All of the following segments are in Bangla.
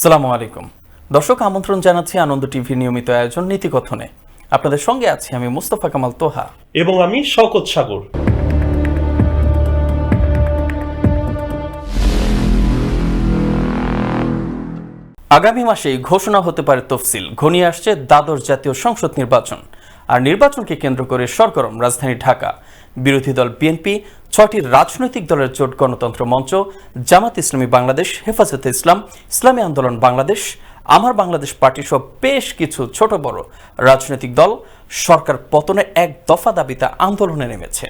সালামু আলাইকুম। দর্শক আমন্ত্রণ জানাচ্ছি আনন্দ টিভির নিয়মিত আয়োজন নীতিকথনে। আপনাদের সঙ্গে আছি আমি মুস্তফা কামাল তোহা। এবং আমি শওকত সাগর। আগামী মাসেই ঘোষণা হতে পারে তফসিল। ঘনিয়ে আসছে দ্বাদশ জাতীয় সংসদ নির্বাচন। আর নির্বাচনকে কেন্দ্র করে সরগরম রাজধানী ঢাকা। বিরোধী দল বিএনপি ছয়টি রাজনৈতিক দলের জোট গণতন্ত্র মঞ্চ জামাত ইসলামী বাংলাদেশ হেফাজতে ইসলাম ইসলামী আন্দোলন বাংলাদেশ আমার বাংলাদেশ পার্টি সহ বেশ কিছু ছোট বড় রাজনৈতিক দল সরকার পতনে এক দফা দাবিতে আন্দোলনে নেমেছে।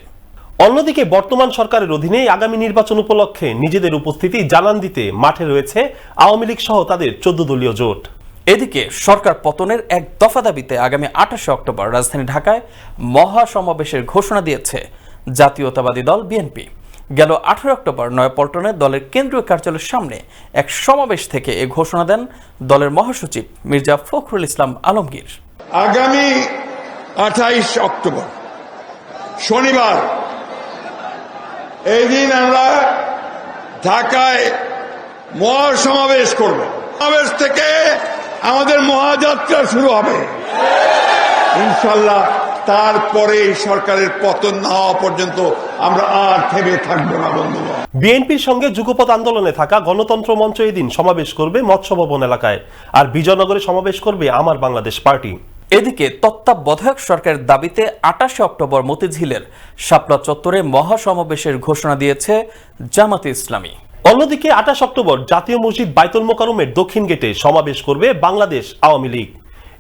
অন্যদিকে বর্তমান সরকারের অধীনে আগামী নির্বাচন উপলক্ষে নিজেদের উপস্থিতি জানান দিতে মাঠে রয়েছে আওয়ামী লীগ সহ তাদের চোদ্দ দলীয় জোট। এদিকে সরকার পতনের এক দফা দাবিতে আগামী আঠাশে অক্টোবর রাজধানী ঢাকায় মহাসমাবেশের ঘোষণা দিয়েছে জাতীয়তাবাদী দল বিএনপি গেল আঠারো অক্টোবর নয়াপল্টনে দলের কেন্দ্রীয় কার্যালয়ের সামনে এক সমাবেশ থেকে এ ঘোষণা দেন দলের মহাসচিব মির্জা ফখরুল ইসলাম আলমগীর। আগামী আঠাইশ অক্টোবর, শনিবার, এই দিন আমরা ঢাকায় মহাসমাবেশ করব। সমাবেশ থেকে আমাদের মহাযাত্রা শুরু হবে। ইনশাল্লাহ তারপরে এই সরকারের পতন না হওয়া পর্যন্ত আমরা আর থেমে থাকব না বন্ধুগণ বিএনপির সঙ্গে যুগপৎ আন্দোলনে থাকা গণতন্ত্র মঞ্চ এদিন সমাবেশ করবে মৎস্য ভবন এলাকায়। আর বিজয়নগরে সমাবেশ করবে আমার বাংলাদেশ পার্টি। এদিকে তত্ত্বাবধায়ক সরকারের দাবিতে আটাশে অক্টোবর মতিঝিলের শাপলা চত্বরে মহাসমাবেশের ঘোষণা দিয়েছে জামাতে ইসলামী। অন্যদিকে আঠাশ অক্টোবর জাতীয় মসজিদ বাইতুল মোকারমের দক্ষিণ গেটে সমাবেশ করবে বাংলাদেশ আওয়ামী লীগ।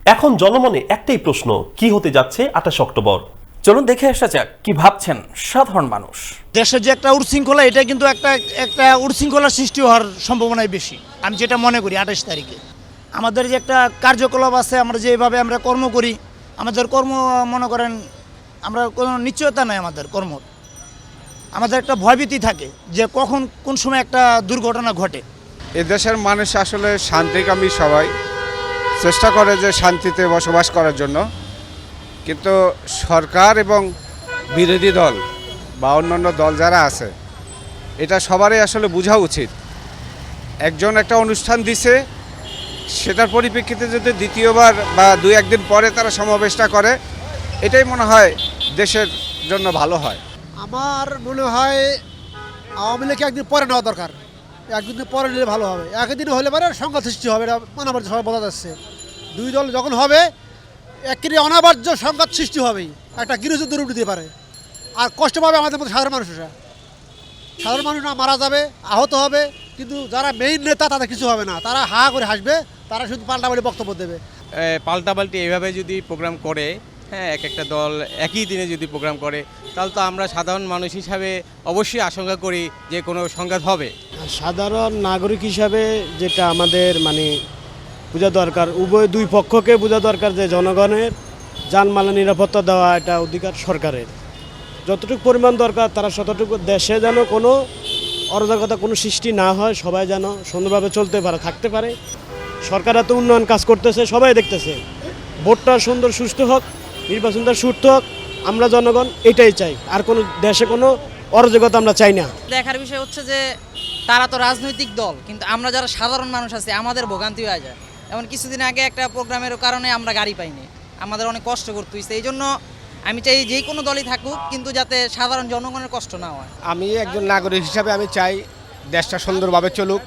এখন জনমনে একটাই প্রশ্ন কি হতে যাচ্ছে আঠাশ অক্টোবর? চলুন দেখে আসা যাক কি ভাবছেন সাধারণ মানুষ? দেশের যে একটা উচ্ছৃঙ্খলা এটা কিন্তু একটা একটা উচ্ছৃঙ্খলার সৃষ্টি হওয়ার সম্ভাবনাই বেশি। আমি যেটা মনে করি আঠাশ তারিখে। আমাদের যে একটা কার্যকলাপ আছে আমরা যেভাবে আমরা কর্ম করি আমাদের কর্ম মনে করেন আমরা কোনো নিশ্চয়তা নাই আমাদের কর্ম আমাদের একটা ভয়ভীতি থাকে যে কখন কোন সময় একটা দুর্ঘটনা ঘটে। এ দেশের মানুষ আসলে শান্তিকামী সবাই। চেষ্টা করে যে শান্তিতে বসবাস করার জন্য। কিন্তু সরকার এবং বিরোধী দল বা অন্যান্য দল যারা আছে, এটা সবারই আসলে বোঝা উচিত। একজন একটা অনুষ্ঠান দিছে, সেটার পরিপ্রেক্ষিতে যদি দ্বিতীয়বার বা দুই একদিন পরে তারা সমাবেশটা করে, এটাই মনে হয় দেশের জন্য ভালো হয়। আমার মনে হয় আওয়ামী লীগকে একদিন পরে নেওয়া দরকার। একদিন পরে নিলে ভালো হবে। একদিন হলে পরে সংঘাত সৃষ্টি হবে এটা মানাবার সবাই বোঝা যাচ্ছে। দুই দল যখন হবে একটি অনাবার্য সংঘাত সৃষ্টি হবেই। একটা গৃহযুদ্ধ রূপ দিতে পারে। আর কষ্ট পাবে আমাদের মতো সাধারণ মানুষরা। সাধারণ মানুষ না মারা যাবে, আহত হবে, কিন্তু যারা মেইন নেতা তাদের কিছু হবে না। তারা হা করে হাসবে, তারা শুধু পাল্টা বলে বক্তব্য দেবে। পাল্টাপাল্টি এভাবে যদি প্রোগ্রাম করে হ্যাঁ এক একটা দল একই দিনে যদি প্রোগ্রাম করে, তাহলে তো আমরা সাধারণ মানুষ হিসাবে অবশ্যই আশঙ্কা করি যে কোনো সংঘাত হবে। সাধারণ নাগরিক হিসাবে যেটা আমাদের মানে বোঝা দরকার, উভয় দুই পক্ষকে বোঝা দরকার যে জনগণের যানমালের নিরাপত্তা দেওয়া এটা অধিকার সরকারের। যতটুকু পরিমাণ দরকার, তারা ততটুকু দেশে যেন কোনো অরাজকতা, কোনো সৃষ্টি না হয়, সবাই যেন সুন্দরভাবে চলতে পারে, থাকতে পারে। সরকার এত উন্নয়ন কাজ করতেছে, সবাই দেখতেছে। ভোটটা সুন্দর সুস্থ হোক। নির্বাচনটা সুস্থ হোক আমরা জনগণ এটাই চাই। আর কোনো দেশে কোনো অরাজকতা আমরা চাই না। দেখার বিষয় হচ্ছে যে তারা তো রাজনৈতিক দল কিন্তু আমরা যারা সাধারণ মানুষ আছি আমাদের ভোগান্তি হয়ে যায়। এমন কিছুদিন আগে একটা প্রোগ্রামের কারণে আমরা গাড়ি পাইনি। আমাদের অনেক কষ্ট করতে হয়েছে এই জন্য আমি চাই যে কোনো দলই থাকুক কিন্তু যাতে সাধারণ জনগণের কষ্ট না হয়। আমি একজন নাগরিক হিসাবে আমি চাই দেশটা সুন্দরভাবে চলুক।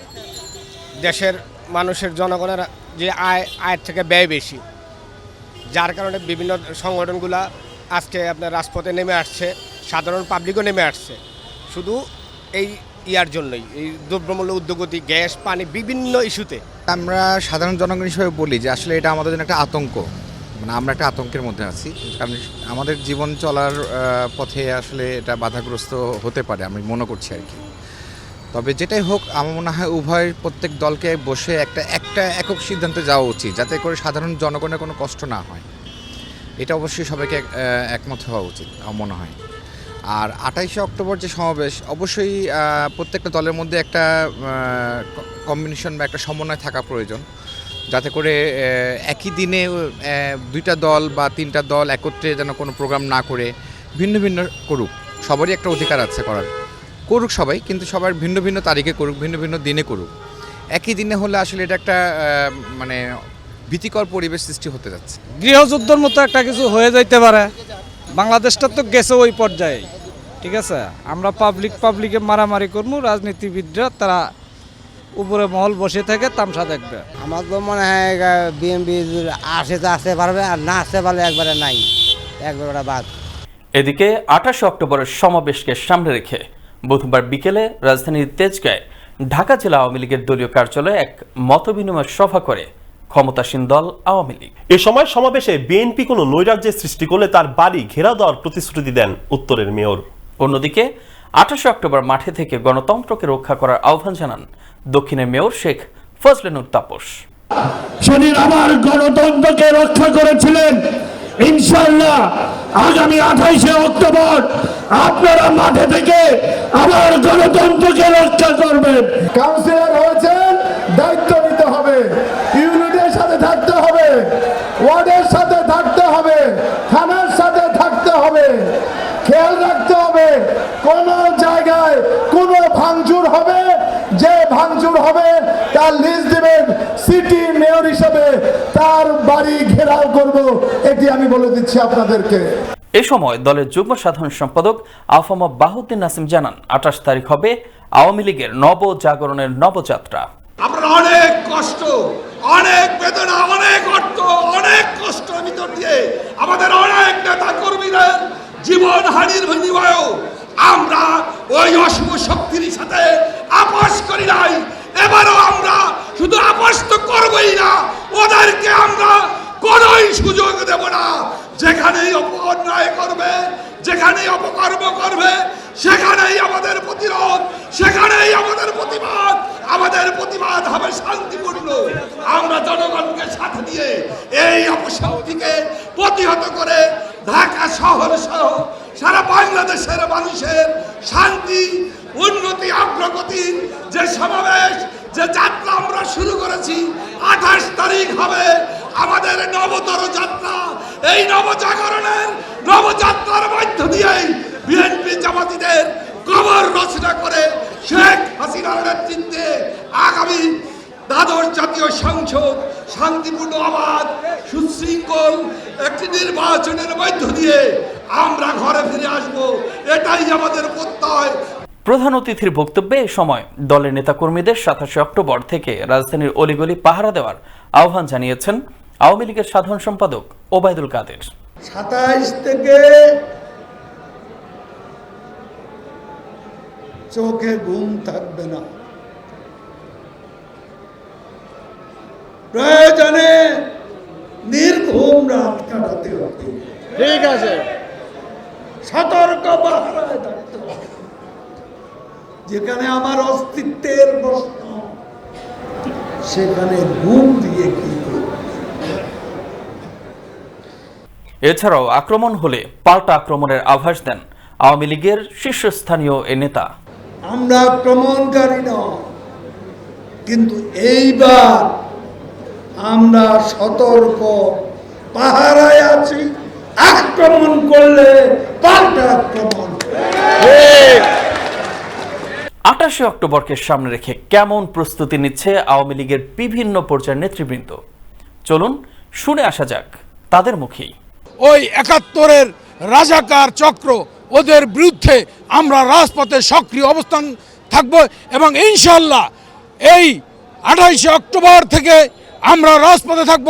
দেশের মানুষের জনগণের যে আয় আয়ের থেকে ব্যয় বেশি। যার কারণে বিভিন্ন সংগঠনগুলো আজকে আপনার রাজপথে নেমে আসছে, সাধারণ পাবলিকও নেমে আসছে। শুধু এই ইয়ার জন্যই, এই দ্রব্যমূল্য, উদ্যোগতি, গ্যাস, পানি, বিভিন্ন ইস্যুতে। আমরা সাধারণ জনগণ হিসেবে বলি যে আসলে এটা আমাদের জন্য একটা আতঙ্ক। মানে আমরা একটা আতঙ্কের মধ্যে আছি। কারণ আমাদের জীবন চলার পথে আসলে এটা বাধাগ্রস্ত হতে পারে, আমি মনে করছি আর কি। তবে যেটাই হোক, আমার মনে হয় উভয় প্রত্যেক দলকে বসে একটা একটা একক সিদ্ধান্তে যাওয়া উচিত, যাতে করে সাধারণ জনগণের কোনো কষ্ট না হয়। এটা অবশ্যই সবাইকে এক- একমত হওয়া উচিত, আমার মনে হয়। আর আঠাইশে অক্টোবর যে সমাবেশ, অবশ্যই প্রত্যেকটা দলের মধ্যে একটা কম্বিনেশন বা একটা সমন্বয় থাকা প্রয়োজন। যাতে করে একই দিনে দুইটা দল বা তিনটা দল একত্রে যেন কোনো প্রোগ্রাম না করে, ভিন্ন ভিন্ন করুক। সবারই একটা অধিকার আছে করার। করুক সবাই কিন্তু সবার ভিন্ন ভিন্ন তারিখে করুক ভিন্ন ভিন্ন দিনে করুক। একই দিনে হলে আসলে এটা একটা মানে ভীতিকর পরিবেশ সৃষ্টি হতে যাচ্ছে। গৃহযুদ্ধের মতো একটা কিছু হয়ে যাইতে পারে। বাংলাদেশটা তো গেছে ওই পর্যায়ে ঠিক আছে? আমরা পাবলিক পাবলিকে মারামারি করব রাজনীতিবিদরা তারা উপরে মহল বসে থেকে তামসা দেখবে। আমার তো মনে হয় বিএমপি আসে তো আসতে পারবে আর না আসতে পারলে একবারে নাই একবারে বাদ। এদিকে আঠাশে অক্টোবরের সমাবেশকে সামনে রেখে বুধবার বিকেলে রাজধানীর তেজগাঁয় ঢাকা জেলা আওয়ামী লীগের দলীয় কার্যালয়ে এক মতবিনিময় সভা করে ক্ষমতাসীন দল আওয়ামী লীগ। এ সময় সমাবেশে বিএনপি কোনো নৈরাজ্যের সৃষ্টি করলে তার বাড়ি ঘেরা দেওয়ার প্রতিশ্রুতি দেন উত্তরের মেয়র। অন্যদিকে আঠাশে অক্টোবর মাঠে থেকে গণতন্ত্রকে রক্ষা করার আহ্বান জানান দক্ষিণের মেয়র শেখ ফজলেনুর তাপস। শনির আমার গণতন্ত্রকে রক্ষা করেছিলেন। ইনশাল্লাহ আগামী আঠাইশে অক্টোবর আপনারা মাঠে থেকে আবার গণতন্ত্রকে রক্ষা করবেন। কাউন্সিলর হয়েছেন, দায়িত্ব নিতে হবে। ইউনিটের সাথে থাকতে হবে, ওয়ার্ডের সাথে থাকতে হবে, থানার সাথে থাকতে হবে। খেয়াল রাখতে হবে, কোন জায়গায় কোন ভাঙচুর হবে, যে ভাঙচুর হবে তার লিস্ট দিবেন সিটি মেয়র হিসেবে তার বাড়ি ঘেরাও করব এটি আমি বলে দিচ্ছি আপনাদেরকে। এ সময় দলের যুগ্ম সাধারণ সম্পাদক আফামা বাহুদ্দিন নাসিম জানান আঠাশ তারিখ হবে আওয়ামী লীগের নবজাগরণের নবযাত্রা। আমরা অনেক কষ্ট অনেক বেদনা অনেক অর্থ অনেক কষ্ট ভিতর দিয়ে আমাদের অনেক নেতা কর্মীদের জীবন হানির বিনিময়েও আমরা ওই অশুভ শক্তির সাথে আপোষ করি নাই। এবারও আমরা শুধু আপোষ তো করবই না, ওদেরকে আমরা কোনোই সুযোগ দেব না। যেখানেই অন্যায় করবে, যেখানেই অপকর্ম করবে, সেখানেই আমাদের প্রতিরোধ, সেখানেই আমাদের প্রতিবাদ আমাদের প্রতিবাদ হবে শান্তিপূর্ণ। আমরা জনগণকে সাথে দিয়ে এই অপশক্তিকে প্রতিহত করে ঢাকা শহর সহ সারা বাংলাদেশের মানুষের শান্তি, উন্নতি অগ্রগতির যে সমাবেশ, যে যাত্রা আমরা শুরু করেছি, আঠাশ তারিখ হবে আমাদের নবতর যাত্রা। এই নবজাগরণের নবযাত্রার মধ্য দিয়েই বিএনপি জামাতিদের কবর রচনা করে শেখ হাসিনার নেতৃত্বে আগামী দ্বাদশ জাতীয় সংসদ শান্তিপূর্ণ আবাদ সুশৃঙ্খল একটি নির্বাচনের মধ্য দিয়ে আমরা ঘরে ফিরে আসব। এটাই আমাদের প্রত্যয়। প্রধান অতিথির বক্তব্যে এ সময় দলের নেতাকর্মীদের সাতাশে অক্টোবর থেকে রাজধানীর অলিগলি পাহারা দেওয়ার আহ্বান জানিয়েছেন আওয়ামী লীগের সাধারণ সম্পাদক ওবায়দুল কাদের। সাতাইশ থেকে চোখে ঘুম থাকবে না। প্রয়োজনে নির্ঘুম রাত কাটাতে হবে। ঠিক আছে। সতর্ক পাহারায় থাকতে হবে। যেখানে আমার অস্তিত্বের প্রশ্ন সেখানে ঘুম দিয়ে কি এছাড়াও আক্রমণ হলে পাল্টা আক্রমণের আভাস দেন আওয়ামী লীগের শীর্ষস্থানীয় এ নেতা। আমরা আক্রমণকারী নয় কিন্তু এইবার আমরা সতর্ক পাহারায় আছি আক্রমণ করলে পাল্টা আক্রমণ। আঠাশে অক্টোবরকে সামনে রেখে কেমন প্রস্তুতি নিচ্ছে আওয়ামী লীগের বিভিন্ন পর্যায়ের নেতৃবৃন্দ? চলুন শুনে আসা যাক তাদের মুখেই। ওই একাত্তরের রাজাকার চক্র, ওদের বিরুদ্ধে আমরা রাজপথে সক্রিয় অবস্থান থাকব এবং ইনশাল্লাহ এই আঠাইশে অক্টোবর থেকে আমরা রাজপথে থাকব।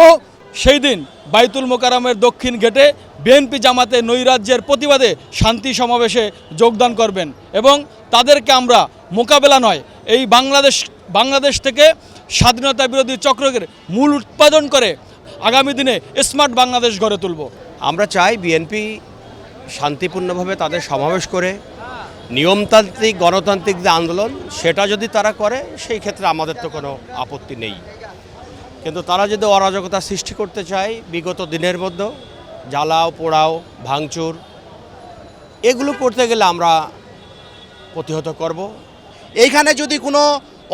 সেই দিন বাইতুল মোকারমের দক্ষিণ গেটে বিএনপি জামাতে নৈরাজ্যের প্রতিবাদে শান্তি সমাবেশে যোগদান করবেন এবং তাদেরকে আমরা মোকাবেলা নয়, এই বাংলাদেশ বাংলাদেশ থেকে স্বাধীনতা বিরোধী চক্রকে মূল উৎপাদন করে আগামী দিনে স্মার্ট বাংলাদেশ গড়ে তুলব। আমরা চাই বিএনপি শান্তিপূর্ণভাবে তাদের সমাবেশ করে নিয়মতান্ত্রিক গণতান্ত্রিক যে আন্দোলন, সেটা যদি তারা করে, সেই ক্ষেত্রে আমাদের তো কোনো আপত্তি নেই। কিন্তু তারা যদি অরাজকতা সৃষ্টি করতে চায়, বিগত দিনের মধ্যে জ্বালাও, পোড়াও, ভাঙচুর, এগুলো করতে গেলে আমরা প্রতিহত করব। এইখানে যদি কোনো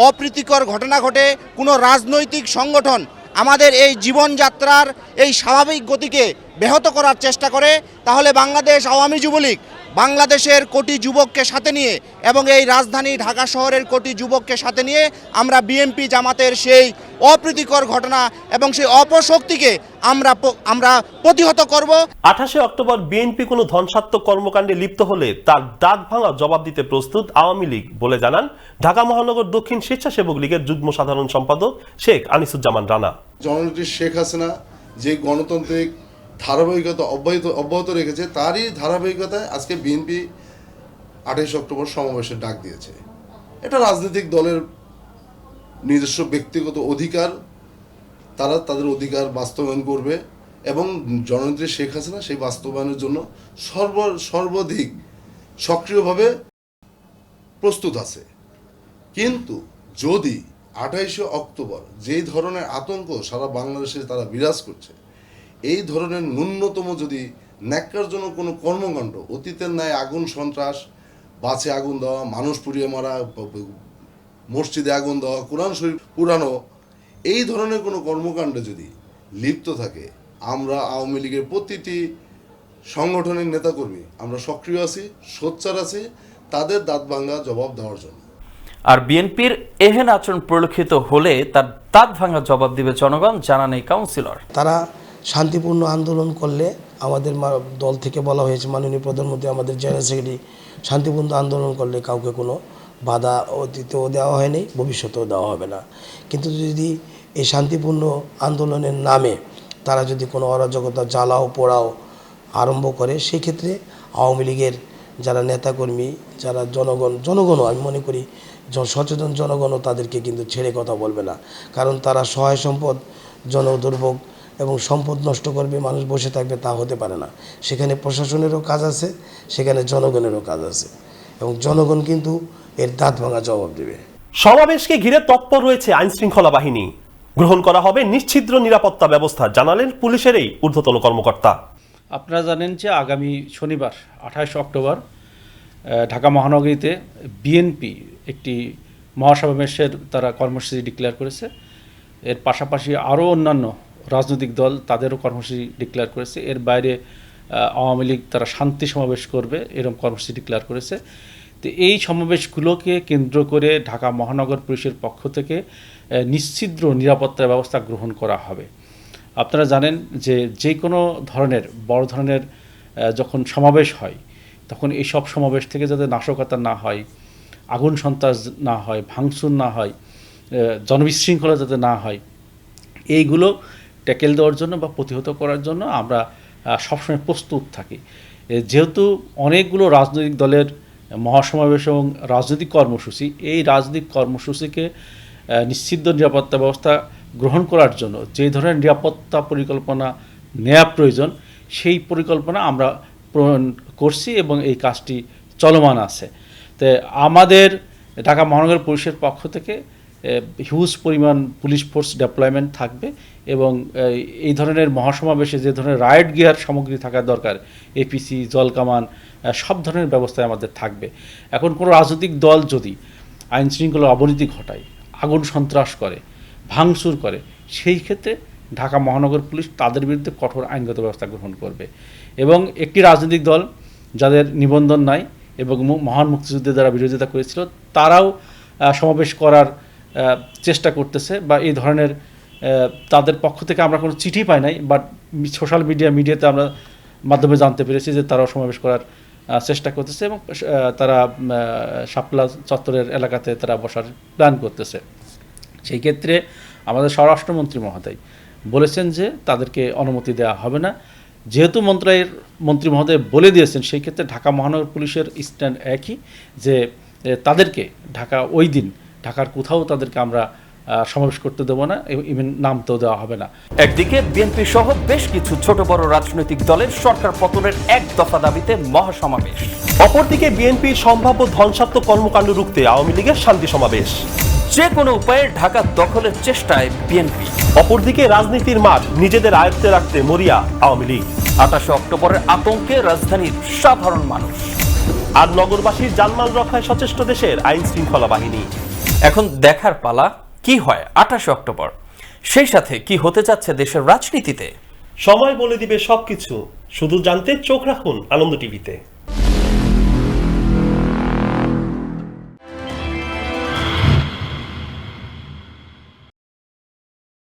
অপ্রীতিকর ঘটনা ঘটে, কোনো রাজনৈতিক সংগঠন আমাদের এই জীবনযাত্রার এই স্বাভাবিক গতিকে ব্যাহত করার চেষ্টা করে, তাহলে বাংলাদেশ আওয়ামী যুবলীগ বাংলাদেশের কোটি যুবককে সাথে নিয়ে এবং এই রাজধানী ঢাকা শহরের কোটি যুবককে সাথে নিয়ে আমরা বিএনপি জামাতের সেই অপ্রীতিকর ঘটনা এবং সেই অপশক্তিকে আমরা আমরা প্রতিহত করব। আঠাশে অক্টোবর বিএনপি কোনো ধ্বংসাত্মক কর্মকাণ্ডে লিপ্ত হলে তার দাঁত ভাঙা জবাব দিতে প্রস্তুত আওয়ামী লীগ বলে জানান ঢাকা মহানগর দক্ষিণ স্বেচ্ছাসেবক লীগের যুগ্ম সাধারণ সম্পাদক শেখ আনিসুজ্জামান রানা। জননেত্রী শেখ হাসিনা যে গণতান্ত্রিক ধারাবাহিকতা অব্যাহত অব্যাহত রেখেছে, তারই ধারাবাহিকতায় আজকে বিএনপি আঠাইশ অক্টোবর সমাবেশের ডাক দিয়েছে। এটা রাজনৈতিক দলের নিজস্ব ব্যক্তিগত অধিকার, তারা তাদের অধিকার বাস্তবায়ন করবে এবং জননেত্রী শেখ হাসিনা সেই বাস্তবায়নের জন্য সর্ব, সর্বাধিক সক্রিয়ভাবে প্রস্তুত আছে। কিন্তু যদি আঠাইশে অক্টোবর যেই ধরনের আতঙ্ক সারা বাংলাদেশে তারা বিরাজ করছে এই ধরনের ন্যূনতম যদি ন্যাক্কারজনক কোনো কর্মকাণ্ড অতীতের ন্যায় আগুন সন্ত্রাস বাসে আগুন দেওয়া মানুষ পুড়িয়ে মারা মসজিদে আগুন দেওয়া কোরআন শরীফ পুরানো এই ধরনের কোনো কর্মকাণ্ডে যদি লিপ্ত থাকে আমরা আওয়ামী লীগের প্রতিটি সংগঠনের নেতাকর্মী আমরা সক্রিয় আছি সোচ্চার আছি তাদের দাঁত ভাঙ্গা জবাব দেওয়ার জন্য। আর বিএনপির এহেন আচরণ পরিলক্ষিত হলে তার দাঁত ভাঙা জবাব দিবে জনগণ জানান এই কাউন্সিলর। তারা শান্তিপূর্ণ আন্দোলন করলে আমাদের দল থেকে বলা হয়েছে, মাননীয় প্রধানমন্ত্রী, আমাদের জেনারেল সেক্রেটারি, শান্তিপূর্ণ আন্দোলন করলে কাউকে কোনো বাধা অতীতেও দেওয়া হয়নি, ভবিষ্যতেও দেওয়া হবে না। কিন্তু যদি এই শান্তিপূর্ণ আন্দোলনের নামে তারা যদি কোনো অরাজকতা জ্বালাও, পোড়াও আরম্ভ করে, সেক্ষেত্রে আওয়ামী লীগের যারা নেতাকর্মী, যারা জনগণ, জনগণও আমি মনে করি সচেতন জনগণও তাদেরকে কিন্তু ছেড়ে কথা বলবে না। কারণ তারা সহায় সম্পদ, জনদুর্ভোগ এবং সম্পদ নষ্ট করবে মানুষ বসে থাকবে তা হতে পারে না। সেখানে প্রশাসনেরও কাজ আছে সেখানে জনগণেরও কাজ আছে। এবং জনগণ কিন্তু এর দাঁত ভাঙা জবাব দেবে। সমাবেশকে ঘিরে তৎপর রয়েছে আইন শৃঙ্খলা বাহিনী। গ্রহণ করা হবে নিশ্ছিদ্র নিরাপত্তা ব্যবস্থা জানালেন পুলিশের এই ঊর্ধ্বতন কর্মকর্তা। আপনারা জানেন যে আগামী শনিবার আঠাশ অক্টোবর ঢাকা মহানগরীতে বিএনপি একটি মহাসমাবেশের তারা কর্মসূচি ডিক্লেয়ার করেছে। এর পাশাপাশি আরও অন্যান্য রাজনৈতিক দল তাদেরও কর্মসূচি ডিক্লেয়ার করেছে। এর বাইরে আওয়ামী লীগ তারা শান্তি সমাবেশ করবে, এরকম কর্মসূচি ডিক্লেয়ার করেছে। তো এই সমাবেশগুলোকে কেন্দ্র করে ঢাকা মহানগর পুলিশের পক্ষ থেকে নিশ্চিদ্র নিরাপত্তা ব্যবস্থা গ্রহণ করা হবে। আপনারা জানেন যে যে কোনো ধরনের, বড় ধরনের যখন সমাবেশ হয়, তখন এই সব সমাবেশ থেকে যাতে নাশকতা না হয়, আগুন সন্ত্রাস না হয়, ভাঙচুর না হয় জনবিশৃঙ্খলা যাতে না হয়, এইগুলো ট্যাকেল দেওয়ার জন্য বা প্রতিহত করার জন্য আমরা সবসময় প্রস্তুত থাকি। যেহেতু অনেকগুলো রাজনৈতিক দলের মহাসমাবেশ এবং রাজনৈতিক কর্মসূচি, এই রাজনৈতিক কর্মসূচিকে নিশ্চিত নিরাপত্তা ব্যবস্থা গ্রহণ করার জন্য যে ধরনের নিরাপত্তা পরিকল্পনা নেওয়া প্রয়োজন, সেই পরিকল্পনা আমরা প্রণয়ন করছি এবং এই কাজটি চলমান আছে। তো আমাদের ঢাকা মহানগর পুলিশের পক্ষ থেকে হিউজ পরিমাণ পুলিশ ফোর্স ডেপ্লয়মেন্ট থাকবে এবং এই, ধরনের মহাসমাবেশে যে ধরনের রাইড গিয়ার সামগ্রী থাকা দরকার এপিসি জলকামান সব ধরনের ব্যবস্থায় আমাদের থাকবে। এখন কোনো রাজনৈতিক দল যদি আইন শৃঙ্খলার অবনতি ঘটায় আগুন সন্ত্রাস করে ভাঙচুর করে সেই ক্ষেত্রে ঢাকা মহানগর পুলিশ তাদের বিরুদ্ধে কঠোর আইনগত ব্যবস্থা গ্রহণ করবে। এবং একটি রাজনৈতিক দল যাদের নিবন্ধন নাই এবং মহান মুক্তিযুদ্ধের দ্বারা বিরোধিতা করেছিল তারাও সমাবেশ করার চেষ্টা করতেছে বা এই ধরনের তাদের পক্ষ থেকে আমরা কোনো চিঠি পাই নাই বাট সোশ্যাল মিডিয়া মিডিয়াতে আমরা মাধ্যমে জানতে পেরেছি যে তারাও সমাবেশ করার চেষ্টা করতেছে এবং তারা শাপলা চত্বরের এলাকাতে তারা বসার প্ল্যান করতেছে। সেই ক্ষেত্রে আমাদের স্বরাষ্ট্রমন্ত্রী মহোদয় বলেছেন যে তাদেরকে অনুমতি দেওয়া হবে না। যেহেতু মন্ত্রালয়ের মন্ত্রী মহোদয় বলে দিয়েছেন, সেই ক্ষেত্রে ঢাকা মহানগর পুলিশের স্ট্যান্ড একই যে তাদেরকে ঢাকা ওই দিন ঢাকার কোথাও তাদেরকে আমরা আহ, সমাবেশ করতে দেবো না ইভেন নামতেও দেওয়া হবে না। একদিকে বিএনপি সহ বেশ কিছু ছোট বড় রাজনৈতিক দলের সরকার পতনের এক দফা দাবিতে মহাসমাবেশ। অপরদিকে বিএনপির সম্ভাব্য ধ্বংসাত্মক কর্মকাণ্ড রুখতে আওয়ামী লীগের শান্তি সমাবেশ। যে কোনো উপায়ে ঢাকা দখলের চেষ্টায় বিএনপি অপরদিকে রাজনীতির মাঠ নিজেদের আয়ত্তে রাখতে মরিয়া আওয়ামী লীগ। আঠাশে অক্টোবরের আতঙ্কে রাজধানীর সাধারণ মানুষ। আর নগরবাসীর জানমাল রক্ষায় সচেষ্ট দেশের আইন শৃঙ্খলা বাহিনী। এখন দেখার পালা কি হয় আঠাশে অক্টোবর? সেই সাথে কি হতে যাচ্ছে দেশের রাজনীতিতে? সময় বলে দিবে সবকিছু। শুধু জানতে চোখ রাখুন আনন্দ টিভিতে।